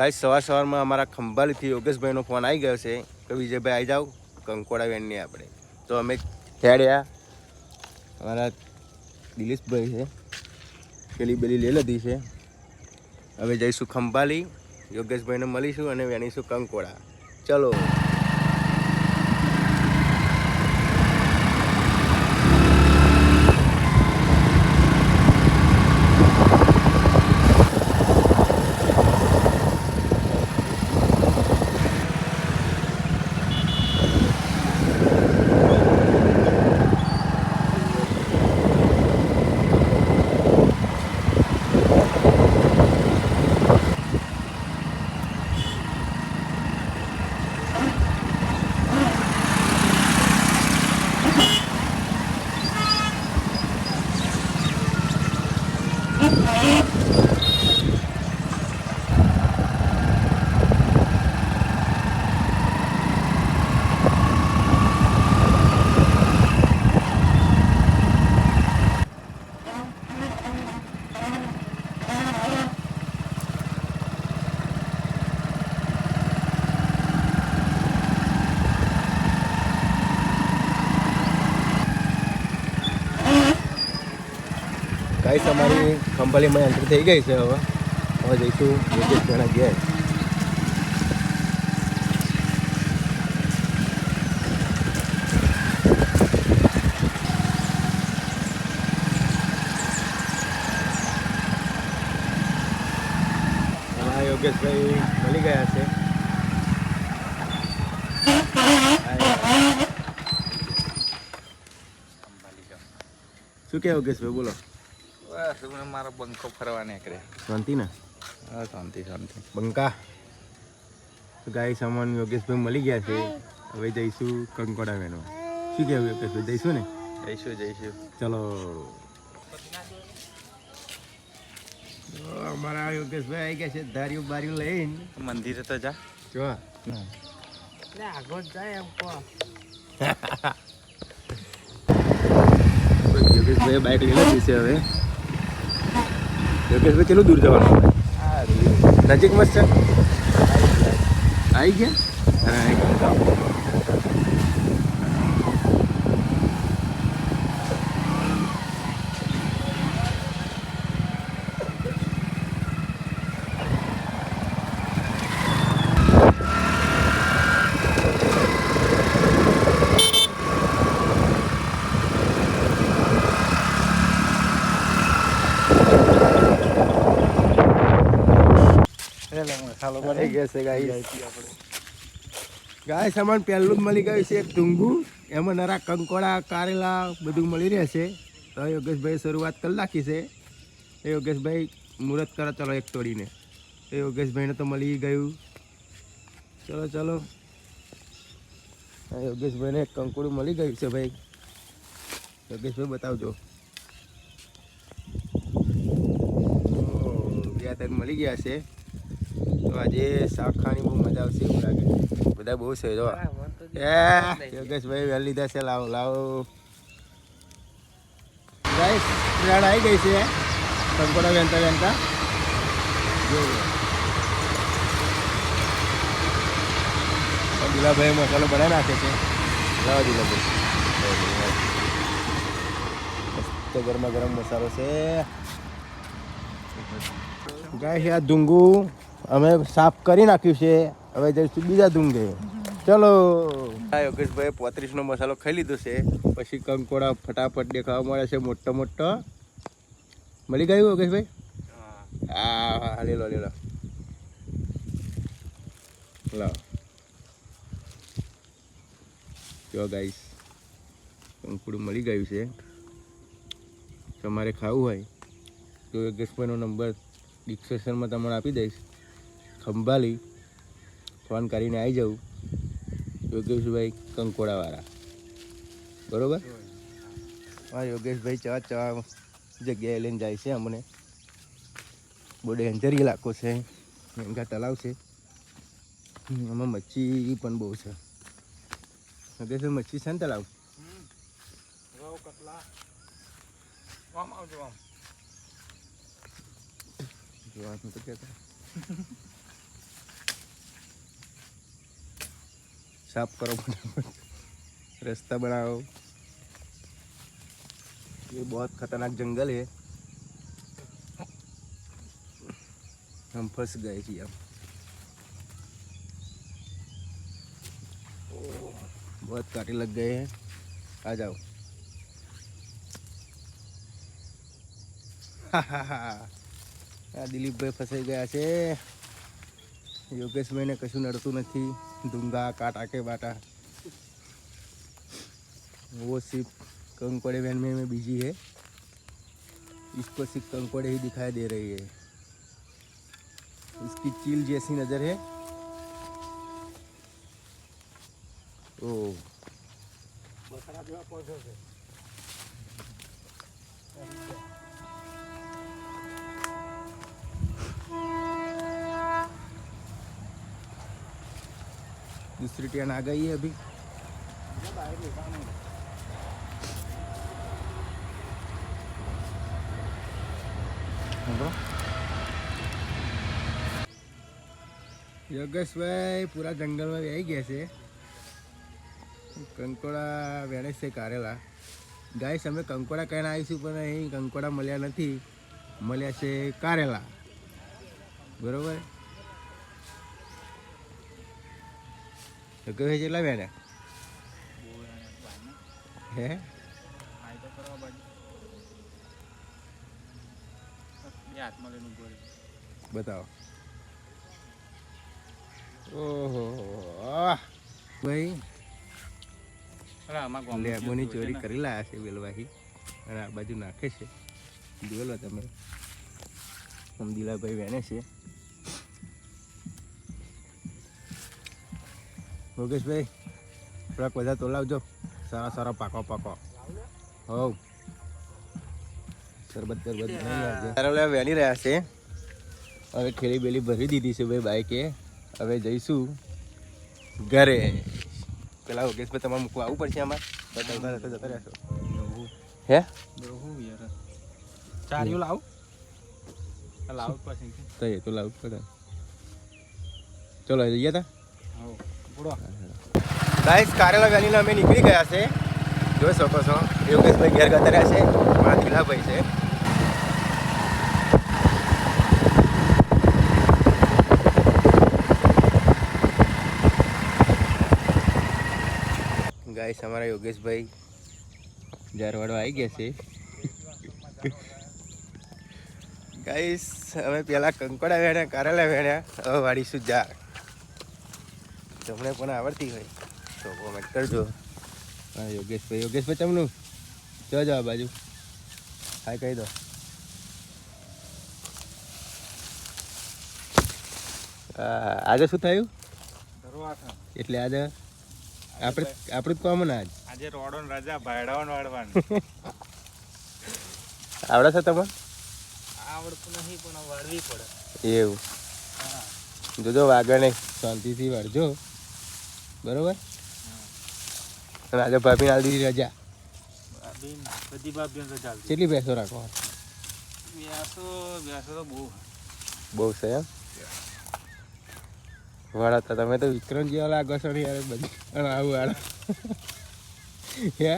ગાય સવાર સવારમાં અમારા ખંભાલીથી યોગેશભાઈનો ફોન આવી ગયો છે કે વિજયભાઈ આવી જાઓ, કંકોડા વેણની આપણે. તો અમે ખેડ્યા અમારા દિલીશભાઈ છે, પેલી બેલી લઈ લીધી છે. હવે જઈશું ખંભાલી, યોગેશભાઈને મળીશું અને વેણીશું કંકોડા. ચલો ગાઈસ ખંભાલીમાં એન્ટ્રી થઈ ગઈ છે હવે. હવે જઈશું ઘણા ઘેર. યોગેશભાઈ મળી ગયા છે. શું કે યોગેશભાઈ, બોલો. બસ મને મારો બંકો ફરવા નીકળ્યા શાંતિ ને હા શાંતિ શાંતિ. બંકા? તો ગાય સામાન યોગેશભાઈ મળી ગયા છે. હવે જઈશું કંકોડા વેનો શું કહેવું યોગેશભાઈ જઈશું ને? જઈશું જઈશું. ચલો. અમારા યોગેશભાઈ આવી ગયા છે ધાર્યું બાર્યું લઈને. મંદિરે તો જા. જો યોગેશભાઈ બાઇક લઈ લીધી છે હવે. યોગેશભાઈ કેટલું દૂર જવાનું? હા નજીક મસ્ત છે? આવી ગયા. ગયા સામાન પહેલું જ મળી ગયું છે એક ટુંગું એમાં નરા કંકોડા કારેલા બધું મળી રહેશે તો યોગેશભાઈ શરૂઆત કરી નાખી છે. એ યોગેશભાઈ મુહૂર્ત કરો ચલો એક તોડીને. એ યોગેશભાઈને તો મળી ગયું. ચલો ચલો. યોગેશભાઈને એક કંકોડું મળી ગયું છે ભાઈ. યોગેશભાઈ બતાવજો. બે ત્રણ મળી ગયા છે. તો આજે શાક ખાવાની બહુ મજા આવશે એવું લાગે. બધા બહુ છે જો. એ યોગેશભાઈ વહેલી લીધા છે લાવો લાવો. ગાઈસ ટ્રેન આવી ગઈ છે. કંકોડા વેનતા વેનતા દિલાભાઈ મસાલો બનાવી નાખે છે. લાવો દિલાભાઈ મસ્ત ગરમા ગરમ મસાલો છે. ગાય આ ડુંગું અમે સાફ કરી નાખ્યું છે. હવે જઈશું બીજા ડુંગે ચલો. યોગેશભાઈ પોત્રીસનો મસાલો ખાઈ લીધો છે. પછી કંકોડા ફટાફટ દેખાવા મળે છે મોટો મોટો. મળી ગયું યોગેશભાઈ? હા હા લે લો. જો ગાઈસ કંકુડું મળી ગયું છે. તમારે ખાવું હોય તો યોગેશભાઈનો નંબર ડિસ્ક્રિપ્શનમાં તમને આપી દઈશ. ખંભાલી ફોન કરીને આવી જાઉં. યોગેશભાઈ કંકોડાવાળા. બરોબર? હા યોગેશભાઈ ચવા ચવા જગ્યાએ લઈને જાય છે અમને. બહુ ડેન્જર ઇલાકો છે. ગંગા તલાવ છે. એમાં મચ્છી પણ બહુ છે. યોગેશભાઈ મચ્છી છે ને તલાવ રવ કટલા. આમ આવજો આમ. જોવાનું તો કહેતા साफ करो फटाफट रास्ता बनाओ ये बहुत खतरनाक जंगल है हम फंस गए जी अब ओह, बहुत कांटे लग गए हैं आ जाओ આ દિલીપભાઈ ફસાઈ ગયા છે યોગેશભાઈને કશું નડતું નથી दूँगा काटा के बाटा। वो सिर्फ़ कंकोड़े बहन में, बिज़ी है। इसको सिर्फ़ कंकोड़े ही दिखाई दे रही है। इसकी चील जैसी नज़र है। ओ। बकरा जो है दूसरी ट्रेन आ गई है अभी યોગેશભાઈ પૂરા જંગલમાં આવી ગયા છે કંકોડા વેણે છે કારેલા ગાઈસ અમે કંકોડા કહીને આવીશું પણ અહીં કંકોડા મળ્યા નથી મળ્યા છે કારેલા બરોબર યોગેશભાઈ કેટલા બેને? હે? બતાવો. ઓહો. ભાઈ ચોરી કરી લાયા છે વેલવાહી. અને આ બાજુ નાખે છે. જોઈ લો તમે. અમદીલાભાઈ વેને છે. યોગેશભાઈ થોડાક બધા તોલાવજો સારા સારા પાકો પાકો. હોવ. શરબત શરબત સારા વેણી રહ્યા છે. હવે ખેડી બેલી ભરી દીધી છે ભાઈ બાઈકે. હવે જઈશું ઘરે. પેલા યોગેશભાઈ તમારે મૂકવા આવવું પડશે આમાં? તો જતા રહેશો હે? બહુ યાર. ચાર્યું લાવ. લાવ જ તો એ તો પડે. ચલો જઈએ તા. ગાઈસ કારેલા વેલીને અમે નીકળી ગયા છે. જોઈ શકો છો, યોગેશભાઈ ઘેર ગતા રહ્યા છે, મારા દિલાભાઈ છે. ગાઈસ અમારા યોગેશભાઈ જારવાડો આવી ગયા છે. ગાઈસ અમે પેલા કંકોડા વેણ્યા, કારેલા વેણ્યા, હવે વાળીશું જાર તમને પણ આવડતી હોય. તો કોમેન્ટ કરજો. હા યોગેશભાઈ યોગેશભાઈ તમનું જો જાઓ બાજુ. હા કહી દો. આજે શું થયું? એટલે આજે આપણે આપણું જ કોમન આજ? આજે રોડો ને રાજા ભાડાવાનું વાળવાનું. આવડે છે તમને? આવડતું નહીં પણ વાળવી પડે. એવું. જોજો વાગણે શાંતિથી વાળજો. બરોબર અને આજે ભાભીને આલી દીધી રજા બેન બધી બાબીઓ તો ચાલતી કેટલી ભેંસો રાખો વ્યાસો વ્યાસો તો બહુ બહુ છે એમ વાળા તો તમે તો વિક્રમ જેવા લાગો છો ને યાર બધી અને આવું વાળા હે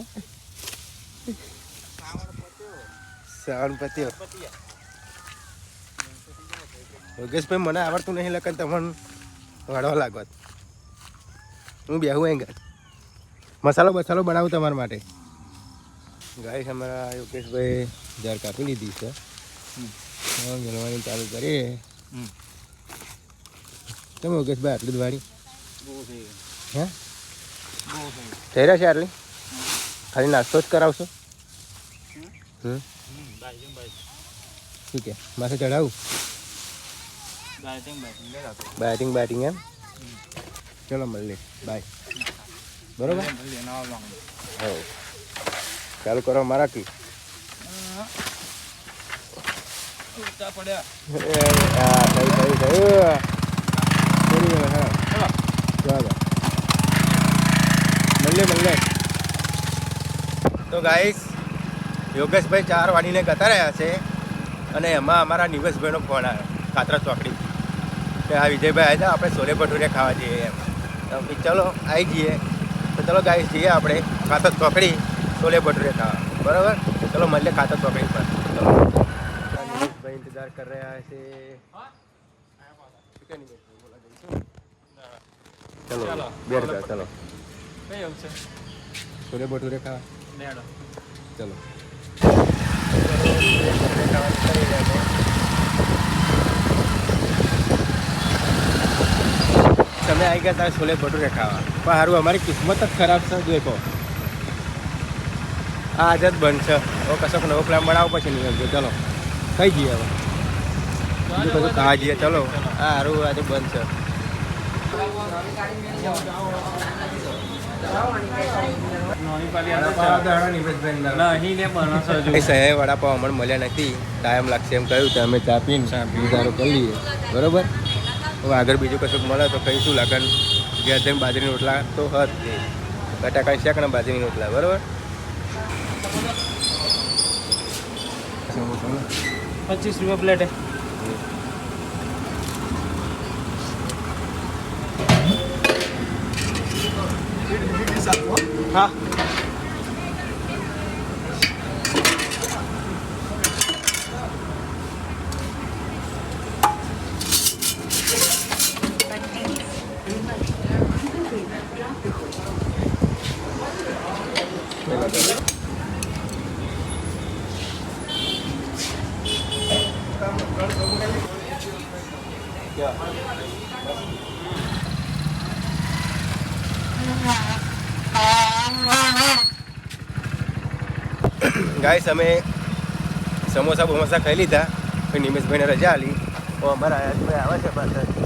શ્રાવણ પત્યો યોગેશભાઈ મને આવડતું નહીં લખન તમને વાળવા લાગો હું બેહું ઘર મસાલો બસાલો બનાવું તમારા માટે. ગાય અમારા યોગેશભાઈ જાર કાપી લીધી છે. મેળવાની ચાલુ કરીએ. તમે યોગેશભાઈ આટલી જ વાળી હે? થઈ રહ્યા છે આટલી? ખાલી નાસ્તો જ કરાવશો? હમ. શું કે? માથે ચડાવું જાતો બેટિંગ બેટિંગ એમ? ચલો મળીએ. બાય બરોબર? હો ચાલુ કરો, મારા કી. તો ગાઈસ યોગેશભાઈ ચાર વાળીને ગતા રહ્યા છે અને એમાં અમારા નિવેશભાઈનો ફોન આવ્યો, ખાતરા ચોકડી. કે આ વિજયભાઈ આવ્યા આપણે છોલે ભટુરે ખાવા જઈએ એમ. તો ચલો આવી જઈએ. તો ચલો ગાઈ જઈએ આપણે ખાતર ચોકડી છોલે ભટુરે ખાવા. બરાબર? ચલો મળીએ ખાતર ચોકડી પર. ચલો. ભાઈ ઇંતજાર કર રહ્યા છે. ચલો ચાલો. બે રૂપિયા ચલો. છોલે ભટુરે ખાવા. ચલો. તમે આવી ગયા તારે છોલે ભટુરે ખાવા. પણ સારું અમારી કિસ્મત જ ખરાબ છે દેખો આ આજે જ બંધ છે. હવે કશોક નવો પ્લાન બનાવો પછી નહીં સમજો ચલો કઈ જઈએ હવે. કશું ખાવા જઈએ. ચલો હા સારું આજે બંધ છે. વડાપાવ અમને મળ્યા નથી. ટાઈમ લાગશે એમ કહ્યું કે અમે ચા પીને. ગુજારો કરી લઈએ. બરોબર? હવે આગળ બીજું કશું મળે તો કહીશું લગન ઘેર જઈને બાજરીના રોટલા તો હત. નહીં બટાકા શેક ને બાજરીના રોટલા, બરોબર? પચીસ રૂપિયા પ્લેટ. હા. ગાઈસ અમે સમોસા બમોસા ખાઈ લીધા. નિમેશભાઈને રજા આલી. અમારા આવે છે પાછળ.